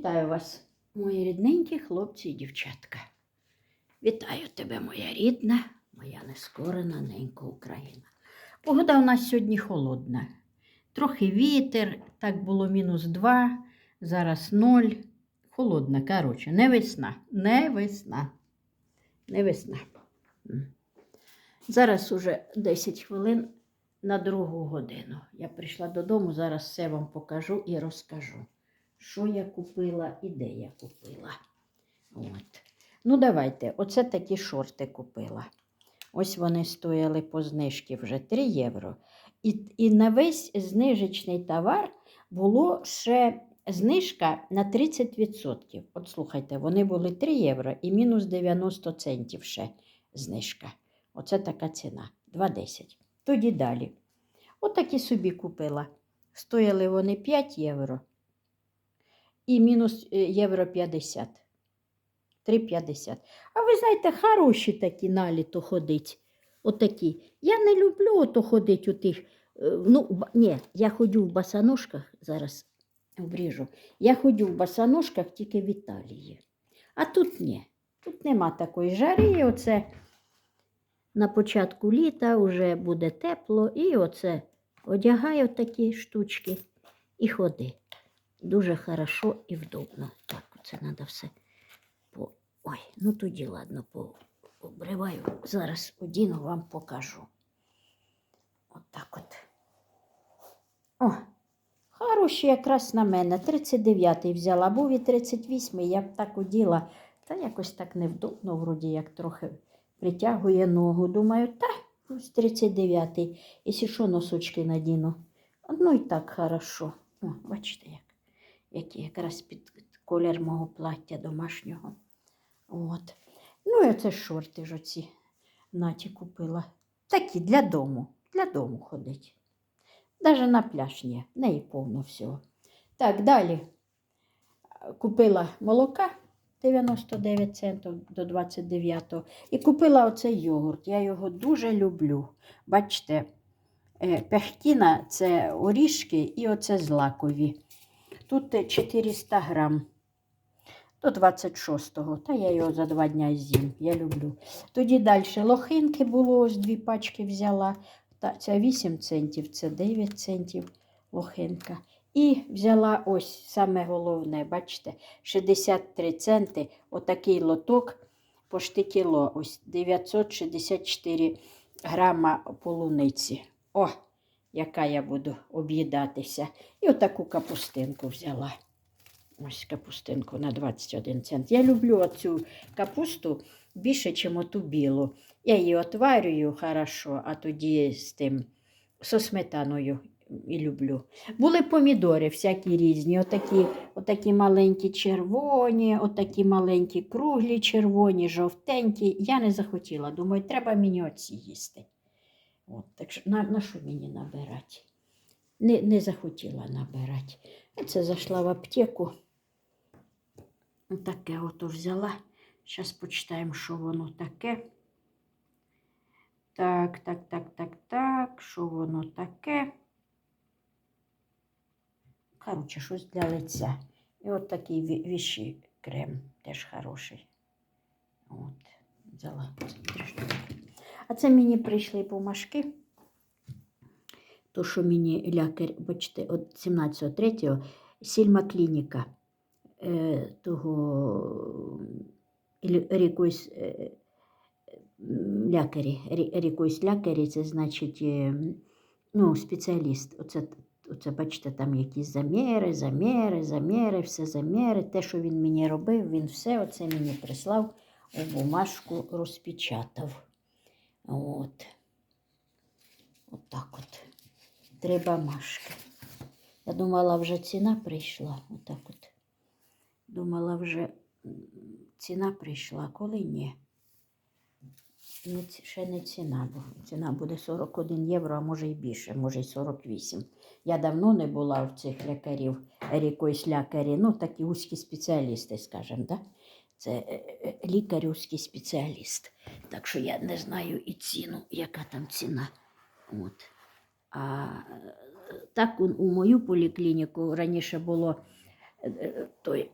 Вітаю вас, мої рідненькі хлопці і дівчатка. Вітаю тебе, моя рідна, моя нескорена ненька Україна. Погода у нас сьогодні холодна. Трохи вітер, так було мінус два, зараз ноль. Холодна, коротше, не весна, не весна. Не весна. Зараз уже 10 хвилин на другу годину. Я прийшла додому, зараз все вам покажу і розкажу що я купила і де я купила. От. Ну, давайте, оце такі шорти купила. Ось вони стояли по знижці вже 3 євро. І, і на весь знижечний товар було ще знижка на 30%. От слухайте, вони були 3 євро і мінус 90 центів ще знижка. Оце така ціна. 2,10. Тоді далі. Отакі собі купила. Стояли вони 5 євро і мінус е, євро 50. 3,50. А ви знаєте, хороші такі наліто ходить. Отакі. Я не люблю ото ходить у тих. е, Ну, ні, я ходю в босоножках, зараз обріжу. Я ходю в босоножках тільки в Італії. А тут ні. Тут нема такої жари. Оце на початку літа вже буде тепло, і оце одягаю такі штучки і ходи. Дуже хорошо і вдобно. Так, це треба все по. Ой, ну тоді ладно, по... Зараз одіну вам покажу. От так от. О, хороші якраз на мене. 39-й взяла, був і 38-й, я б так оділа. Та якось так невдобно, вроді як трохи притягує ногу. Думаю, та ось 39-й. Якщо що, носочки надіну. Ну і так хорошо. О, бачите як який якраз під колір мого плаття домашнього. От. Ну, і оце шорти ж оці наті купила. Такі для дому. Для дому ходить. Даже на пляж ні, неї повно всього. Так, далі купила молока 99 центів до 29 і купила оцей йогурт. Я його дуже люблю. Бачите, е, пехтіна це орішки і оце злакові. Тут е, 400 грам. До 26-го. Та я його за два дня з'їм. Я люблю. Тоді далі лохинки було, ось дві пачки взяла. Та, це 8 центів, це 9 центів лохинка. І взяла ось саме головне, бачите, 63 центи. Отакий лоток пошти кіло. Ось 964 грама полуниці. О! Яка я буду об'їдатися. І отаку капустинку взяла. Ось капустинку на 21 цент. Я люблю оцю капусту більше, ніж оту білу. Я її отварюю хорошо, а тоді з тим со сметаною і люблю. Були помідори всякі різні. Отакі, отакі маленькі червоні, отакі маленькі круглі червоні, жовтенькі. Я не захотіла. Думаю, треба мені оці їсти. От, так що на, на що мені набирати? Не, не захотіла набирати. І це зайшла в аптеку. Таке ото взяла. Зараз почитаємо, що воно таке. Так, так, так, так, так. Що воно таке? Коротше, щось для лиця. І от такий ві- віші крем теж хороший. От, взяла. А це мені прийшли бумажки. То, що мені лякар, бачите, от 17.3 Сільма клініка е, того якоїсь е, лякарі. Рі- Якоїсь лякарі, це значить е, ну, спеціаліст. Оце, оце, бачите, там якісь заміри, заміри, заміри, все заміри. Те, що він мені робив, він все оце мені прислав у бумажку, розпечатав. От. От так от. Три бамашки. Я думала, вже ціна прийшла. Отак от. Думала, вже ціна прийшла, коли ні. Не, ще не ціна, бо ціна буде 41 євро, а може і більше, може й 48. Я давно не була в цих лікарів, якоїсь лікарі, ну такі вузькі спеціалісти, скажімо, да? Це е, е, лікар узький спеціаліст. Так що я не знаю і ціну, яка там ціна. От. А е, так у, мою поліклініку раніше було е, е, той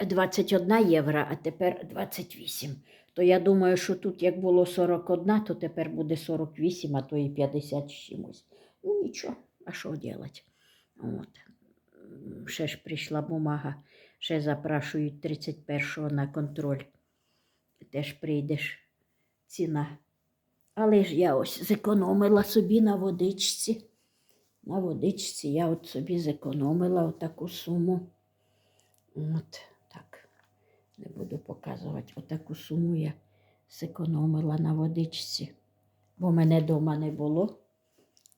21 євро, а тепер 28. То я думаю, що тут як було 41, то тепер буде 48, а то і 50 з чимось. Ну нічого, а що робити? Ще ж прийшла бумага, ще запрашують 31-го на контроль. Теж прийдеш ціна. Але ж я ось зекономила собі на водичці. На водичці я от собі зекономила таку суму. От так. Не буду показувати. Отаку суму я зекономила на водичці. Бо мене вдома не було.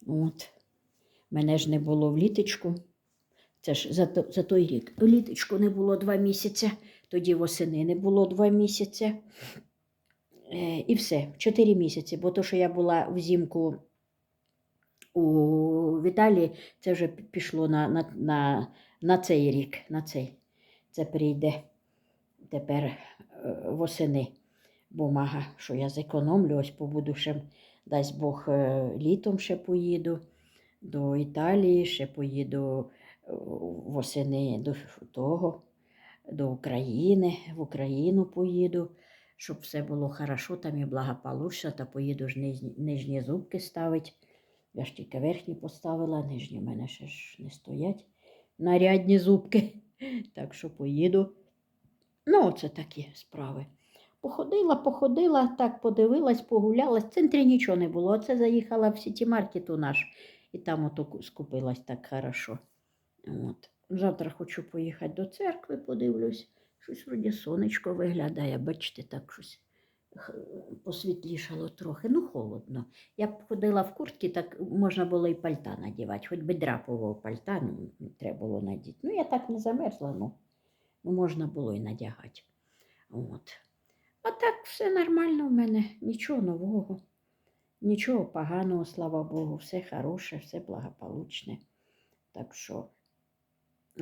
От. Мене ж не було в літочку. Це ж за, за той рік. Літочку не було два місяці, тоді восени не було два місяці. Е, і все, чотири місяці. Бо то, що я була взимку у Віталії, це вже пішло на, на, на, на цей рік. На цей. Це прийде тепер е, восени бумага, що я зекономлю, ось побуду ще, дасть Бог, е, літом ще поїду до Італії, ще поїду восени до того, до України, в Україну поїду, щоб все було хорошо, там і благополучно, та поїду ж нижні, нижні зубки ставити. Я ж тільки верхні поставила, нижні в мене ще ж не стоять. Нарядні зубки. Так що поїду. Ну, оце такі справи. Походила, походила, так подивилась, погулялась. В центрі нічого не було. Оце заїхала в сіті маркет наш і там ото скупилась так хорошо. От. Завтра хочу поїхати до церкви, подивлюсь. Щось вроді сонечко виглядає, бачите, так щось посвітлішало трохи. Ну, холодно. Я б ходила в куртці, так можна було і пальта надівати, хоч би драпового пальта ну, треба було надіти. Ну, я так не замерзла, ну, ну можна було і надягати. От. А так все нормально в мене, нічого нового, нічого поганого, слава Богу, все хороше, все благополучне. Так що,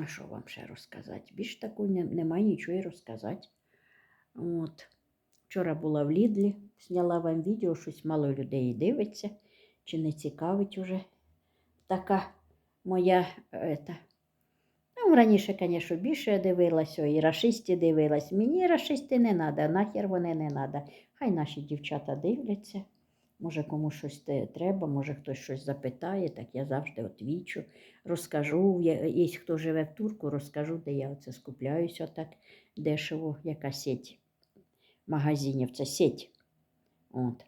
а що вам ще розказати? Більш не, немає нічого і розказати. От. Вчора була в Лідлі, зняла вам відео, щось мало людей дивиться, чи не цікавить уже така моя. Ета. Ну, раніше, звісно, більше дивилася, і рашисті дивилась. Мені рашисти не треба, нахер вони не треба. Хай наші дівчата дивляться. Може, комусь щось треба, може хтось щось запитає, так я завжди отвічу. Розкажу, є, хто живе в турку, розкажу, де я оце скупляюся так дешево, яка сеть магазинів. Це сеть. От.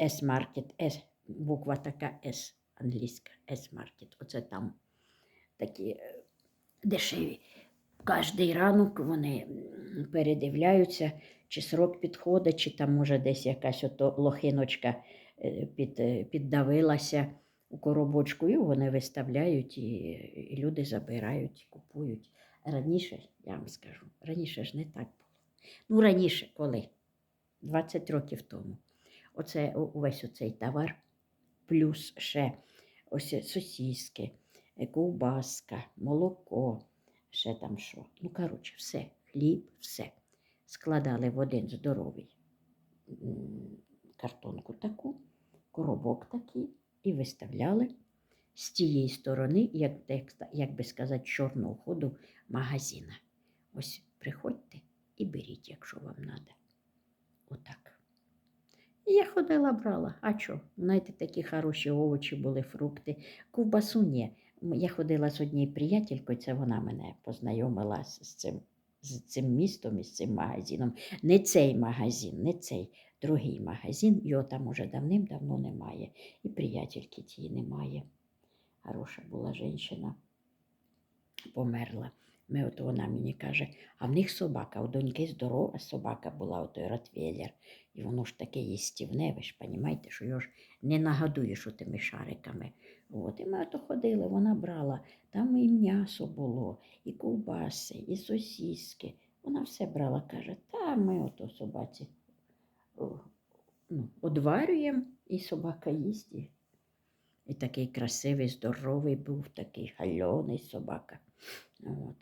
S-Market, S, буква така S англійська, S-Market. Оце там такі е, дешеві. Кожний ранок вони передивляються, чи срок підходить, чи там може десь якась ото лохиночка під, е, піддавилася у коробочку, і вони виставляють, і, і люди забирають, і купують. Раніше, я вам скажу, раніше ж не так було. Ну, раніше, коли? 20 років тому. Оце увесь оцей товар, плюс ще ось сосіски, е, ковбаска, молоко, ще там що. Ну, коротше, все, хліб, все. Складали в один здоровий картонку таку, коробок такий, і виставляли з тієї сторони, як, як, би сказати, чорного ходу магазина. Ось приходьте і беріть, якщо вам треба. Отак. Я ходила, брала. А що? Знаєте, такі хороші овочі були, фрукти. Ковбасу ні. Я ходила з однією приятелькою, це вона мене познайомила з цим, з цим містом і з цим магазином. Не цей магазин, не цей, другий магазин. Його там уже давним-давно немає. І приятельки тієї немає. Хороша була жінка, померла. Ми от вона мені каже, а в них собака, у доньки здорова собака була, отой ротвейлер. І воно ж таке їстівне, ви ж розумієте, що його ж не нагодуєш тими шариками. От, і ми ото ходили, вона брала, там і м'ясо було, і ковбаси, і сосіски. Вона все брала, каже, та ми ото собаці ну, одварюємо, і собака їсть. І, такий красивий, здоровий був, такий хальоний собака. От.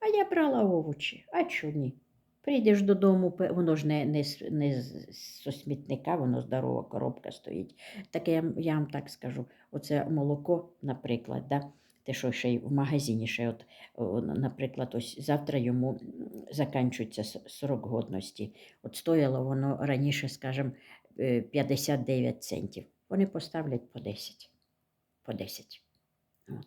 А я брала овочі, а чого ні? Прийдеш додому, воно ж не, не, не з смітника, воно здорова коробка стоїть. Таке я, вам так скажу: оце молоко, наприклад, да? те, що ще й в магазині, ще от, наприклад, ось завтра йому закінчується срок годності. От стояло воно раніше, скажімо, е, 59 центів. Вони поставлять по 10. По 10. От.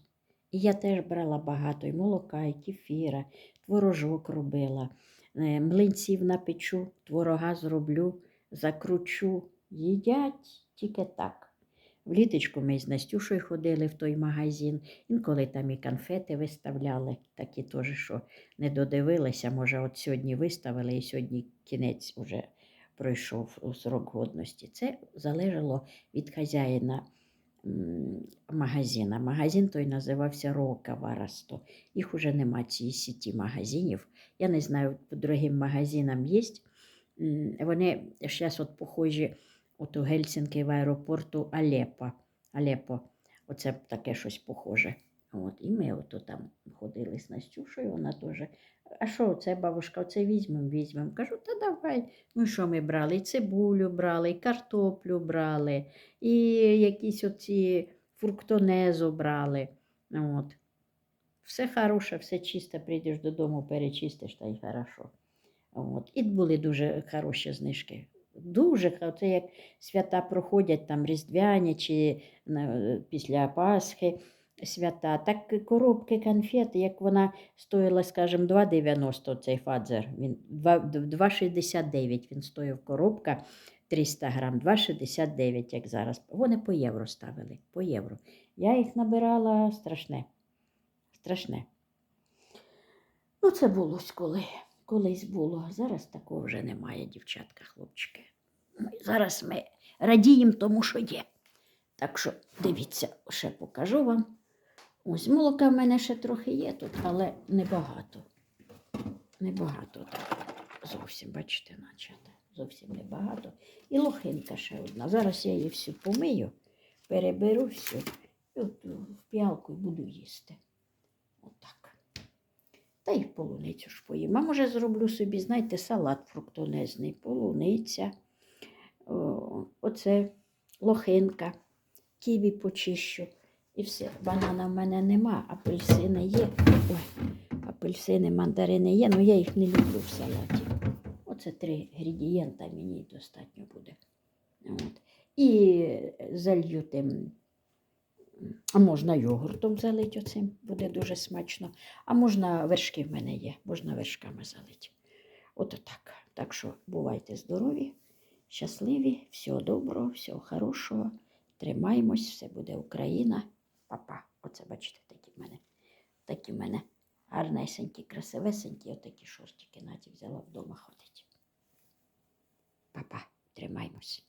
І я теж брала багато і молока, і кефіра, творожок робила, е, млинців напечу, творога зроблю, закручу. Їдять тільки так. Вліточку ми з Настюшою ходили в той магазин, інколи там і конфети виставляли, такі теж, що не додивилися. Може, от сьогодні виставили, і сьогодні кінець уже пройшов у срок годності. Це залежало від хазяїна магазина. Магазин той називався Рока Варасто. Їх уже нема цієї сіті магазинів. Я не знаю, по другим магазинам є. Вони зараз от похожі от у Гельсінки в аеропорту Алепо. Алепо. Оце таке щось похоже. От, і ми ото там ходили з Настюшею, вона теж. А що це, бабушка, оце візьмемо, візьмемо. Кажу, та давай. Ну що ми брали? І цибулю брали, і картоплю брали, і якісь оці фруктонезу брали. От. Все хороше, все чисте, прийдеш додому, перечистиш та й хорошо. От. І були дуже хороші знижки. Дуже це як свята проходять там різдвяні чи після Пасхи свята. Так коробки конфет, як вона стоїла, скажімо, 2,90 цей фадзер. Він 2,69 він стоїв коробка 300 грам, 2,69, як зараз. Вони по євро ставили, по євро. Я їх набирала страшне. Страшне. Ну, це було коли. Колись було. Зараз такого вже немає, дівчатка, хлопчики. Зараз ми радіємо тому, що є. Так що дивіться, ще покажу вам. Ось молока в мене ще трохи є тут, але небагато. Небагато так. Зовсім, бачите, начата. Зовсім небагато. І лохинка ще одна. Зараз я її всю помию, переберу всю і от в піалку і буду їсти. Отак. Та й полуницю ж поїм. А може зроблю собі, знаєте, салат фруктонезний, полуниця. О, оце лохинка, ківі почищу. І все. Банана в мене нема, апельсини є. Ой, апельсини, мандарини є, але я їх не люблю в салаті. Оце три інгредієнта мені достатньо буде. От. І залью тим, а можна йогуртом залити оцим, буде дуже смачно. А можна вершки в мене є, можна вершками залити. От так. Так що бувайте здорові, щасливі, всього доброго, всього хорошого. Тримаємось, все буде Україна. Па-па. Оце бачите, такі в мене. Такі в мене гарнесенькі, красивесенькі, отакі шортики Наді взяла вдома ходить. Па-па, тримаємось.